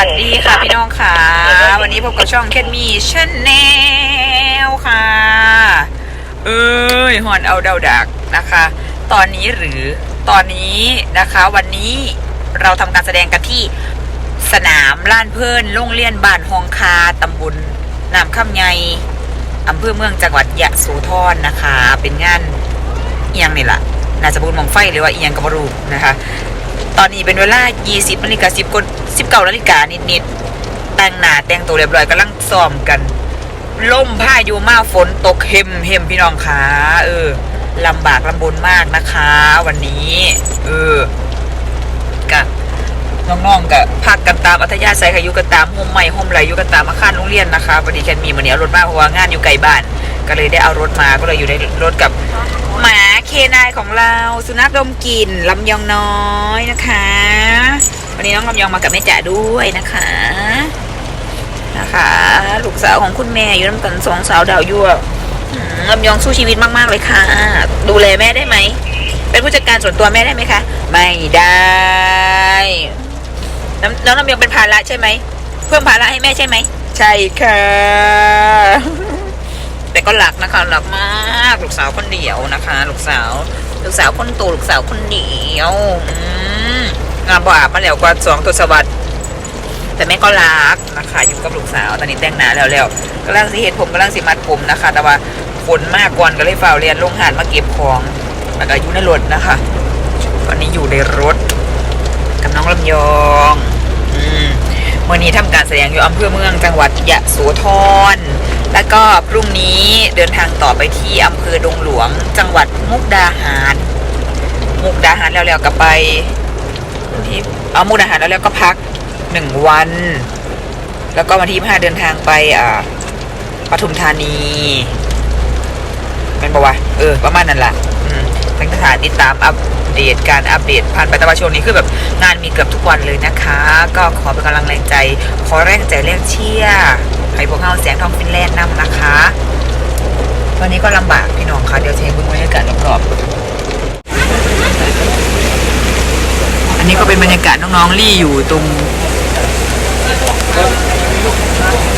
รียบร้อยสวัสดีค่ะพี่น้องค่ะ วันนี้พบกับช่องแคทมีชแนลค่ะ เอ้ยหอนเอาเดาดักนะคะ ตอนนี้หรือตอนนี้นะคะวันนี้เราทำการแสดงกันที่สนามล้านเพิ่นโรงเรียนบ้านฮองคาตำบลนามข้ามไงอำเภอเมืองจังหวัดยะโสธรนะคะ เป็นงานเอียงนี่แหละน่าจะบุญมองไฟหรือว่าเอียงกับบรูนะคะ ตอนนี้เป็นเวลา 20นาฬิกา10กน19นาฬิกานิดๆแต่งหน้าแต่งตัวเรียบร้อยกำลังซ้อมกันล่มพายุมาฝนตกเฮมเฮมพี่น้องคะเออลำบากลำบนมากนะคะ วันนี้ เออกะน้องๆกะพักกันตามอัธยาศัยค่ะยู่กันตามโฮมใหม่โฮมไหลยู่กันตามอาคารโรงเรียนนะคะพอดีแคนมีมันนี้เอารถมาเพราะว่างานอยู่ไกลบ้านก็เลยได้เอารถมาก็เลยอยู่ในรถกับหมาเคนายของเรา สุนัขดมกลิ่นลำยองน้อยนะคะ วันนี้น้องลำยองมากับแม่จ๋าด้วยนะคะนะคะลูกสาวของคุณแม่อยู่น้ำกันสองสาวดาวยั่วอืมลำยองสู้ชีวิตมาก ๆ เลยค่ะ ดูแลแม่ได้ไหม เป็นผู้จัดการส่วนตัวแม่ได้ไหมคะ ไม่ได้น้ำน้องลำยองเป็นภาระใช่ไหม เพิ่มภาระให้แม่ใช่ไหม ใช่ค่ะ แต่ก็รักนะคะรักมากลูกสาวคนเดียวนะคะ ลูกสาว ลูกสาวคนโตลูกสาวคนเดียวอืมงานบอาบมาแล้วกว่าสองทศวรรษแต่แม่ก็รักนะคะอยู่กับลูกสาวตอนนี้แต่งหน้าแล้วแล้วกำลังสิเห็ดผมกำลังสิมัดผมนะคะ แต่ว่าฝนมากก่อนก็เลยฝ่าเรียนลงหานมาเก็บของแล้วก็อยู่ในรถนะคะตอนนี้อยู่ในรถกับน้องลำยองอืมวันนี้ทำการแสดงอยู่อำเภอเมืองจังหวัดยะโสธร แล้วก็พรุ่งนี้เดินทางต่อไปที่อำเภอดงหลวง จังหวัดมุกดาหาร มุกดาหารแล้วๆก็ไปที่เอามุกดาหารแล้วๆก็พักหนึ่งวัน แล้วก็วันที่ห้าเดินทางไปอ่าปทุมธานีเป็นบอกว่าเออประมาณนั้นแหละทั้งสถานติดตามอัปเดตการอัปเดตผ่านไปต่ว่าช่วงนี้คือแบบงานมีเกือบทุกวันเลยนะคะ ก็ขอเป็นกำลังแรงใจ ขอแรงใจแรงเชียร์ ให้พวกเราเสียงทองฟินแลนด์นำนะคะวันนี้ก็ลำบากพี่น้องค่ะ เดี๋ยวจะให้เบิ่งบรรยากาศรอบๆอันนี้ก็เป็นบรรยากาศน้องๆรี่อยู่ตรง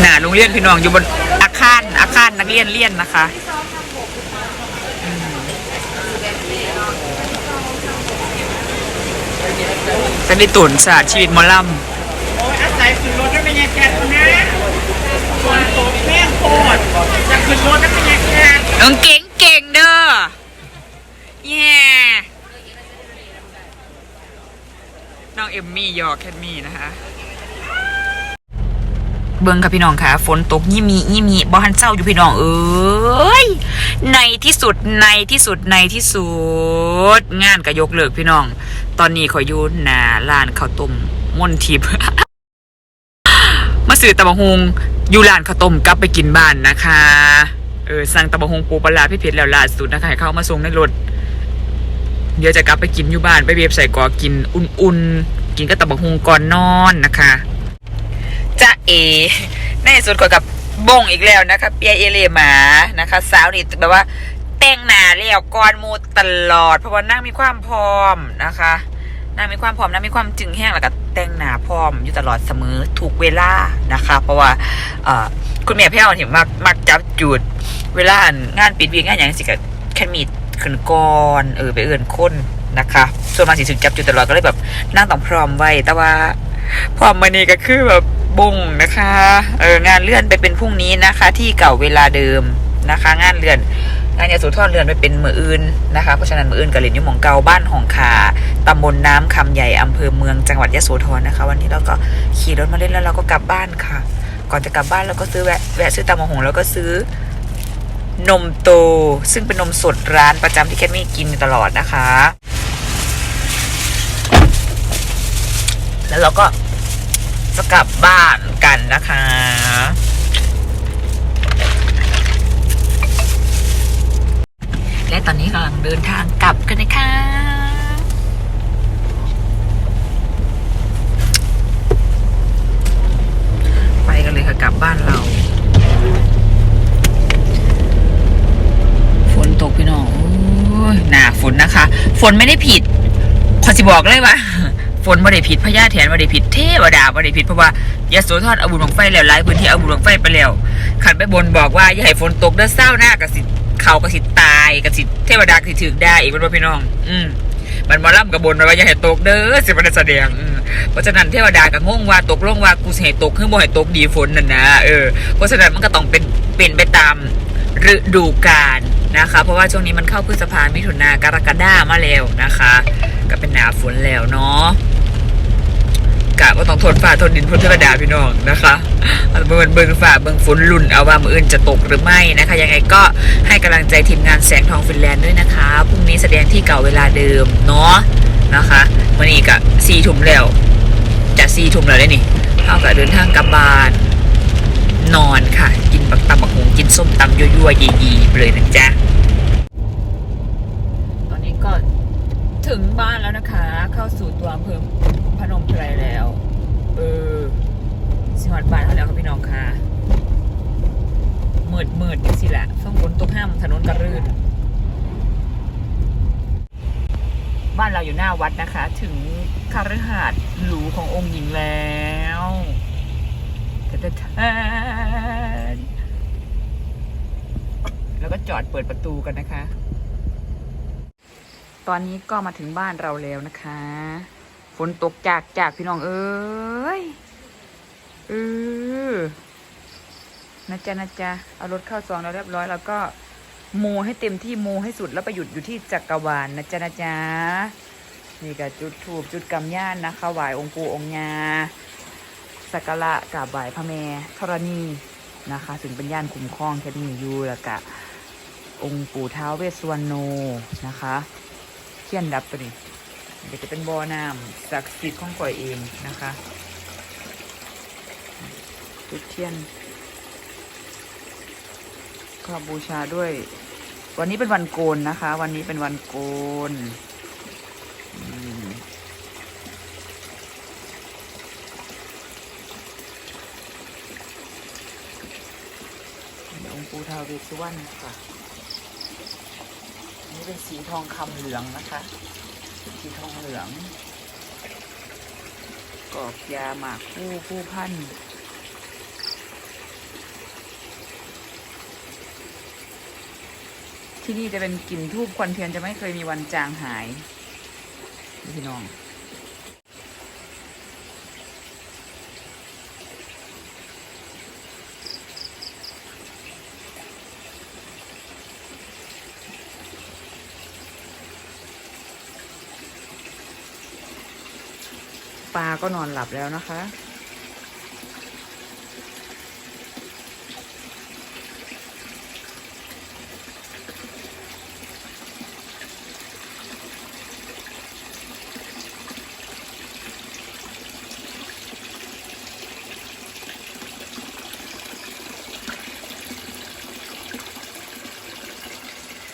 หน้าโรงเรียนพี่น้องอยู่บนอาคารอาคารนักเรียนเรียนนะคะเป็นตุ่นศาสตร์ชีวิตมอลโอ้ยอาศัยขึ้นรถได้เป็นยังแกนนะ คนโตแม่งโคตรจะขึ้นรถได้เป็นยังแกนำน้องเก่งเก่งเด้อแย่น้องเอมมี่ยอแคทมี่นะคะ เบิ้งค่ะพี่น้องค่ะ ฝนตกยี่มียี่มีบ่ฮันเศร้าอยู่พี่น้องเอ้ยในที่สุดในที่สุดในที่สุด งานก็ยกเลิกพี่น้อง ตอนนี้ขอยอยู่หนาร้านข้าวต้มม่นทิพย์ ซื้อตะบะฮงอยู่ร้านข้าวต้มกลับไปกินบ้านนะคะ เออสั่งตะบะฮงปูปลาพี่เพชรแล้วล่าสุดนะคะให้เข้ามาส่งในรถ เดี๋ยวจะกลับไปกินอยู่บ้านไปเบียบใส่กอกินอุ่นๆ กินกับตะบะฮงก่อนนอนนะคะจ้าเอในสุดก็กับบงอีกแล้วนะคะเปียเอเลหมานะคะ สาวนี่แบบว่าแต่งหน้าแล้วก่อนมูตลอด เพราะว่านั่งมีความพร้อมนะคะ นั่งมีความพร้อมนั่งมีความจึงแห้งแล้วก็แต่งหน้าพร้อมอยู่ตลอดเสมอทุกเวลานะคะ เพราะว่าคุณแม่พี่เอาเห็นมักมักจับจุด เวลางานปิดวีงานอย่างสิกับแค่มีขึ้นก่อนเออไปเอื่นคนนะคะ ส่วนมาสิถึงจับจุดตลอดก็เลยแบบนั่งต้องพร้อมไว้แต่ว่าพร้อมมานี่ก็คือแบบบงนะคะเอองานเลื่อนไปเป็นพรุ่งนี้นะคะ ที่เก่าเวลาเดิมนะคะ งานเลื่อน งานยาสูทอนเลื่อนไปเป็นมืออื่นนะคะเพราะฉะนั้นมืออื่นกับเรียนยุ่หมองเก่าบ้านหองคาตำบลน้ำคำใหญ่อำเภอเมืองจังหวัดยะโสธรนะคะ วันนี้เราก็ขี่รถมาเล่นแล้วเราก็กลับบ้านค่ะ ก่อนจะกลับบ้านเราก็ซื้อแวะแวะซื้อตำมะหงแล้วก็ซื้อนมโต ซึ่งเป็นนมสดร้านประจำที่แคทมี่กินตลอดนะคะ แล้วเราก็จะกลับบ้านกันนะคะ และตอนนี้กำลังเดินทางกลับกันนะคะไปกันเลยค่ะกลับบ้านเรา ฝนตกพี่น้องโอ้ยหนาฝนนะคะ ฝนไม่ได้ผิดขอสิบอกเลยว่าฝนบ่ได้ผิดพญาแถนบ่ได้ผิดเทวดาบ่ได้ผิดเพราะว่ายะโสธรเอาบุญบังไฟแล้วหลายพื้นที่เอาบุญบังไฟไปแล้วขันไปบนบอกว่าอย่าให้ฝนตกเด้อเศร้าหน้ากับสิเขากับสิตา กับสิเทวดาสิถึกได้อีกเป็นว่าพี่น้อง อืมมันมาล่ำกับบนไว้ว่าอย่าให้ตกเด้อสิมันได้แสดงเพราะฉะนั้นเทวดาก็งงว่าตกลงว่ากูสิให้ตกคือบ่ให้ตกดีฝนนั่นนะเออเพราะฉะนั้นมันก็ต้องเป็นเป็นไปตามฤดูกาลนะคะ เพราะว่าช่วงนี้มันเข้าพฤษภามิถุนากรกฎามาแล้วนะคะ ก็เป็นหนาฝนแล้วเนาะ กะว่าต้องทนฝ่าทนดินพ้นเทวดาพี่น้องนะคะเอาเบิ่งเบิ่งฝ่าเบิ่งฝนลุ่นเอาว่ามืออื่นจะตกหรือไม่นะคะ ยังไงก็ให้กำลังใจทีมงานแสงทองฟินแลนด์ด้วยนะคะพรุ่งนี้แสดงที่เก่าเวลาเดิมเนาะนะคะวันนี้กะสี่ทุ่มแล้วจะสี่ทุ่มแล้วได้นี่เท่ากับเดินทางกลับบ้านนอนค่ะ กินบักตำบักหงกินส้มตำยั่วๆยีๆไปเลยนะจ๊ะตอนนี้ก็ถึงบ้านแล้วนะคะ เข้าสู่ตัวอำเภอพนมไพรแล้ว เออสิหอดบ้านเขาแล้วครับพี่น้องค่ะมืดมืดจังสิแหละช่วงฝนตกห้ามถนนกระรื่น บ้านเรา อยู่หน้าวัดนะคะ ถึงคาฤหาสน์หรูขององค์หญิงแล้วแทนแล้วก็จอดเปิดประตูกันนะคะ ตอนนี้ก็มาถึงบ้านเราแล้วนะคะ ฝนตกจากจากพี่น้องเอ้ยเออนะจ๊ะนะจ๊ะเอารถเข้าซองแล้วเรียบร้อย แล้วก็โมให้เต็มที่โมให้สุดแล้วไปหยุดอยู่ที่จักรวาลนะจ๊ะนะจ๊ะ นี่ก็จุดถูกจุดกำย่านนะคะไหวองค์ปูองค์ยาสักการะกราบไหวพระแม่ธรณีนะคะถึงเป็นย่านคุ้มครองแค่นี้อยู่แล้วก็องค์ปู่ท้าวเวสสวรรณโนนะคะเทียนดับตัวนี้เดี๋ยวจะเป็นบ่อน้ำศักดิ์สิทธิ์ของก่อยเองนะคะจุดเทียนก็บูชาด้วย วันนี้เป็นวันโกนนะคะ วันนี้เป็นวันโกนอืมองค์ปูทาว เวสสุวรรณค่ะนนี้เป็นสีทองคำเหลืองนะคะ สีทองเหลืองกรอบยาหมากคู่ผู้พันที่นี่จะเป็นกลิ่นทูบควันเทียนจะไม่เคยมีวันจางหาย พี่น้อง ปลาก็นอนหลับแล้วนะคะ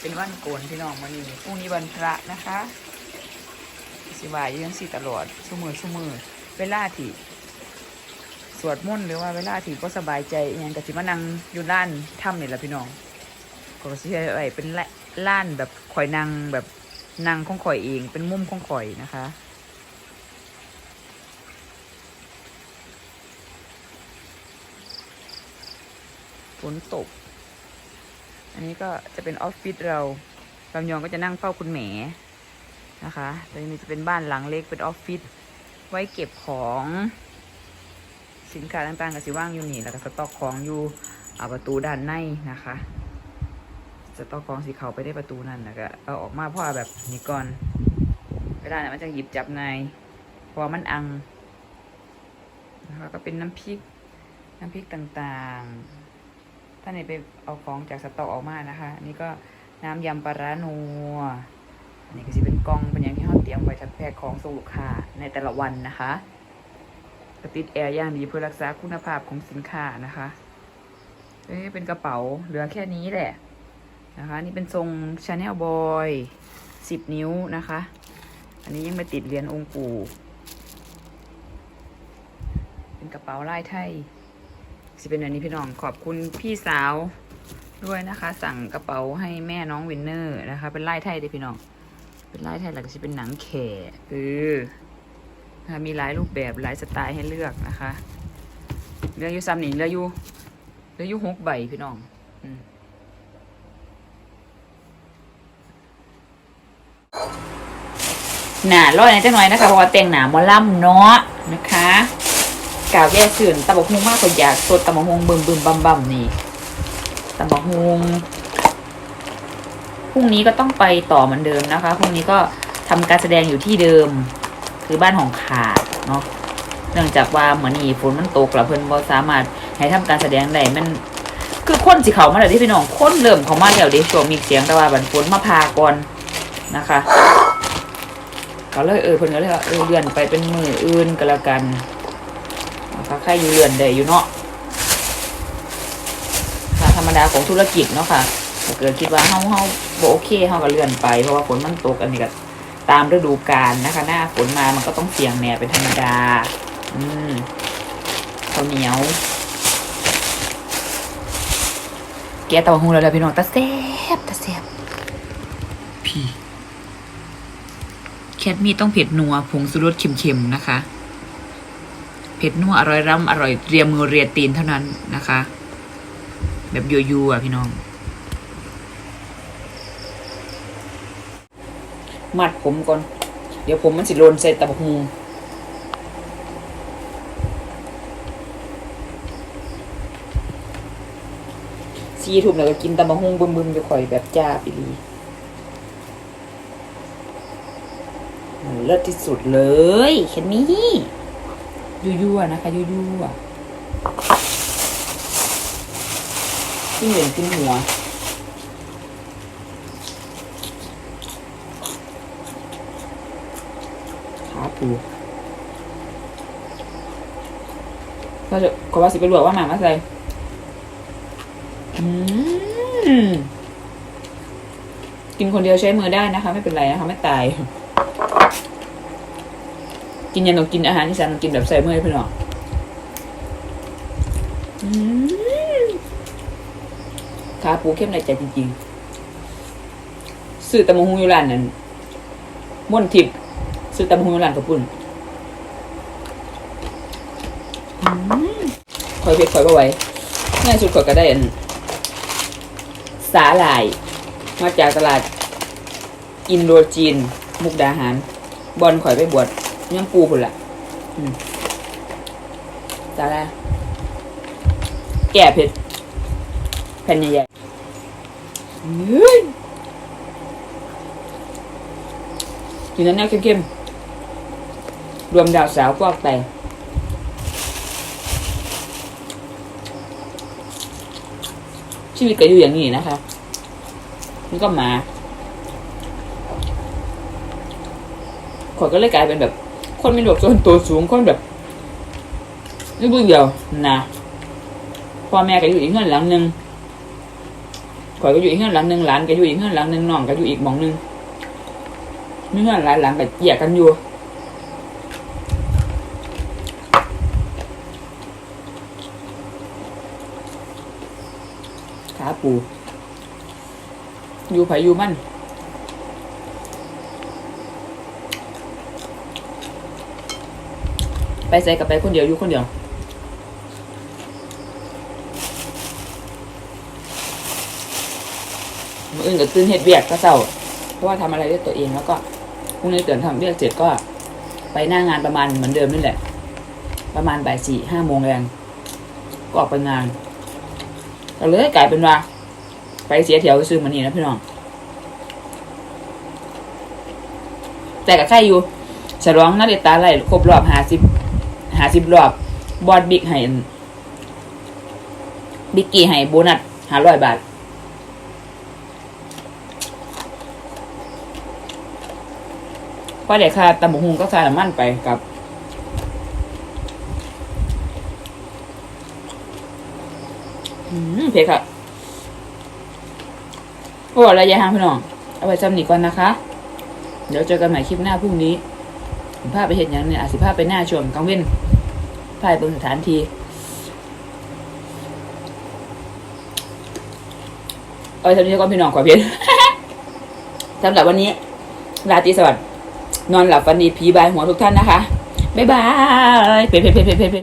เป็นวันโกนพี่น้องมานี่พรุ่งนี้วันพระนะคะ สิวายยังสิตลอดชั่วมือชั่วมือเวลาที่สวดมนต์หรือว่าเวลาที่ก็สบายใจอหยังกับสิมานั่งอยู่ล้านถ้ำนี่แหละพี่น้องก็สิให้ไว้เป็นละล้านแบบข่อยนั่งแบบนั่งของข่อยเอง เป็นมุมของข่อยนะคะฝนตก อันนี้ก็จะเป็นออฟฟิศเราลำยองก็จะนั่งเฝ้าคุณแหม นะคะตรงนี้จะเป็นบ้านหลังเล็กเป็นออฟฟิศไว้เก็บของสินค้าต่างๆกับสิว่างอยู่นี่ แล้วก็สต็อกของอยู่เอาประตูด้านในนะคะ สต็อกของสีเขาไปได้ประตูนั่นแล้วก็เอาออกมาเพราะว่าแบบนี้ก่อนเวลาเนี่ยมันจะหยิบจับไงายเพราะมันอังนะคะก็เป็นน้ำพริกน้ำพริกต่างๆ ถ้าไหนไปเอาของจากสต็อกออกมานะคะ นี่ก็น้ำยำปลาร้านัว นนี้ก็จะเป็นกล่องเป็นอย่างที่เขาเตรียมไว้ทัดแพกของส่งลูกค้าในแต่ละวันนะคะก็ติดแอร์อย่างดีเพื่อรักษาคุณภาพของสินค้านะคะเอ้ยเป็นกระเป๋าเหลือแค่นี้แหละนะคะ นี่เป็นทรง Chanel Boy สิบนิ้วนะคะ อันนี้ยังไม่ติดเหรียญองค์ปู่ เป็นกระเป๋าลายไทยสิเป็นแบบนี้พี่น้องขอบคุณพี่สาวด้วยนะคะ สั่งกระเป๋าให้แม่น้องวินเนอร์นะคะ เป็นลายไทยเด้พี่น้อง เป็นลายไทยแล้วก็จะเป็นหนังแข่เออนะมีหลายรูปแบบหลายสไตล์ให้เลือกนะคะเลือกอยู่ซ้ำนี่เลือกอยู่เลือกอยู่หกใบพี่น้องหนาร้อยในจังหน่อยนะคะเพราะว่าแต่งหนามอล่ำเนาะนะคะกาวแย่สื่นตะบกฮุงมากกว่าอยากสดตะบกฮุงบึมบึมบัมบัมนี่ตะบกฮุง พรุ่งนี้ก็ต้องไปต่อเหมือนเดิมนะคะพรุ่งนี้ก็ทำการแสดงอยู่ที่เดิม คือบ้านของขาดเนาะเนื่องจากว่าเหมือนนี่ฝนมันตกแล้วเพิ่นบ่สามารถให้ทำการแสดงได้มันคือคนสิเขามาแล้วเดิพี่น้องคนเริ่มเขามาแล้วเดิช่วงมีเสียงต่ว่าบันฝนมาพาก่อนนะคะก็เลยเออเพิ่นก็เลยเออเลื่อนไปเป็นมืออื่นก็แล้วกันนะคะใครอยู่เลื่อนได้อยู่เนาะค่ะธรรมดาของธุรกิจเนาะค่ะเกิดคิดว่าเฮาเฮา บโอเคเฮาก็เลื่อนไปเพราะว่าฝนมันตกอันนี้ก็ตามฤดูกาลนะคะ หน้าฝนมามันก็ต้องเสี่ยงแหน่เป็นธรรมดา อืมข้าวเหนียว แกะเต่าหูแล้วแหละพี่น้องตาแซบตาแซบพี่แคทมีต้องเผ็ดนัวผงสุรสเค็มๆนะคะ เผ็ดนัวอร่อยร่ำอร่อยเรียมมือเรียตีนเท่านั้นนะคะ แบบยัวๆอะพี่น้อง มัดผมก่อน เดี๋ยวผมมันสิโลนใส่ตะบกหูซีทุ่มแล้วก็กินตะบะฮุงบึมๆอยู่ข่อยแบบจ้าไปดีมันเลิศที่สุดเลยแค่นี้ยั่วๆนะคะยั่วๆที่เหมือนกินหัว กูก็จะขอว่าสิไปลวกว่าหมามาใส่กินคนเดียวใช้มือได้นะคะ ไม่เป็นไรนะคะ ไม่ตาย กินยันต้องกินอาหารที่ฉันกินแบบใส่มือให้เพื่อนหรอขาปูเข้มในใจจริงๆซื้อตะมงฮูอยู่ร้านนั้นม่วนทิพย์ ซื้อตำหูร้านกระปุ่นคอยเพชรคอยบ่ไว้ง่ายสุดขอยก็ได้อันสาหร่าย มาจากตลาด อินโดจีน มุกดาหาร บอลข่อยไปบวชยังปูพุ่นละอืมสาหร่ายแก่เผ็ดแผ่นใหญ่ๆเฮ้ยกินนั้นแนวเข้มๆ รวมดาวสาวฟอกไตชีวิตก็อยู่อย่างนี้นะคะนี่ก็มาขอยก็เลยกลายเป็นแบบ คนมีหลวกส่วนตัวสูงคนแบบนี่บุญเดียวนะพ่อแม่ก็อยู่อีกเงื่อนหลังหนึ่งข่อยก็อยู่อีกเงื่อนหลังหนึ่งหลานก็อยู่อีกเงื่อนหลังหนึ่งน้องก็อยู่อีกหมองหนึ่งมีเงื่อนหลายหลังก็แยกกันอยูู่ อยู่ไผอยู่มันไปใส่กับไปคนเดียวอยู่คนเดียวมืออื่นก็ตื่นเฮ็ดเวียกก็เศร้า เพราะว่าทำอะไรด้วยตัวเองแล้วก็พรุ่งนี้ตื่นทำเวียกเสร็จก็ ไปหน้างานประมาณเหมือนเดิมนี่แหละ ประมาณบ่ายสี่ห้าโมงแรงก็ออกไปงานก็เลยกลายเป็นว่า ไปเสียแถวซื้อมานี่นะพี่น้อง แต่กับใครอยู่ฉลองนาฬิตาไล่ครบรอบห้าสิบห้าสิบรอบ บอดบิ๊กให้บิ๊กกี้ให้โบนัสห้าร้อยบาทก็เดี๋ยวค่าตำบักหุงก็ค่าน้ำมันไปกับอืมเพคค่ะ โอ้ระยะห่างพี่น้อง เอาไว้จำหนีก่อนนะคะ เดี๋ยวเจอกันใหม่คลิปหน้าพรุ่งนี้ผมพาไปเห็นอย่างเนี่ยอาสิพาพไปหน้าช่วงกลางเว้นพาไปเบนสถานที่เอาไว้จำนี้ก่อนพี่น้องขอเพียนสำหรับวันนี้ราตรีสวัสดิ์นอนหลับฝันดีผีบายหัวทุกท่านนะคะ บ๊ายบาย เพจเพจเพเพ